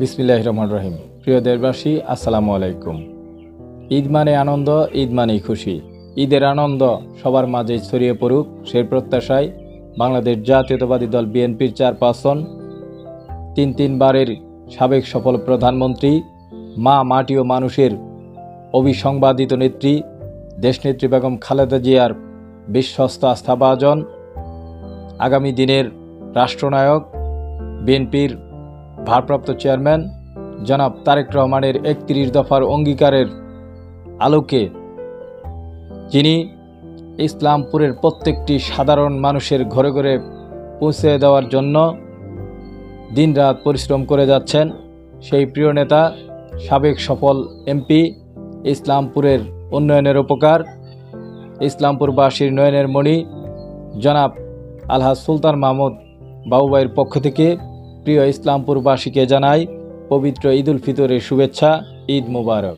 বিসমিল্লাহ রহমান রহিম। প্রিয় দেশবাসী, আসসালামু আলাইকুম। ঈদ মানে আনন্দ, ঈদ মানেই খুশি। ঈদের আনন্দ সবার মাঝে ছড়িয়ে পড়ুক সেই প্রত্যাশায় বাংলাদেশ জাতীয়তাবাদী দল বিএনপির চেয়ারপারসন, তিন তিনবারের সাবেক সফল প্রধানমন্ত্রী, মা মাটি ও মানুষের অবিসংবাদিত নেত্রী, দেশনেত্রী বেগম খালেদা জিয়ার বিশ্বস্ত আস্থাভাজন, আগামী দিনের রাষ্ট্রনায়ক, বিএনপির ভারপ্রাপ্ত চেয়ারম্যান জনাব তারেক রহমানের একত্রিশ দফার অঙ্গীকারের আলোকে যিনি ইসলামপুরের প্রত্যেকটি সাধারণ মানুষের ঘরে ঘরে পৌঁছে দেওয়ার জন্য দিনরাত পরিশ্রম করে যাচ্ছেন, সেই প্রিয় নেতা, সাবেক সফল এমপি, ইসলামপুরের উন্নয়নের উপকার, ইসলামপুরবাসীর নয়নের মণি, জনাব আলহাজ সুলতান মাহমুদ বাবুবাইয়ের পক্ষ থেকে প্রিয় ইসলামপুরবাসীকে জানাই পবিত্র ঈদুল ফিতরের শুভেচ্ছা ঈদ মুবারক।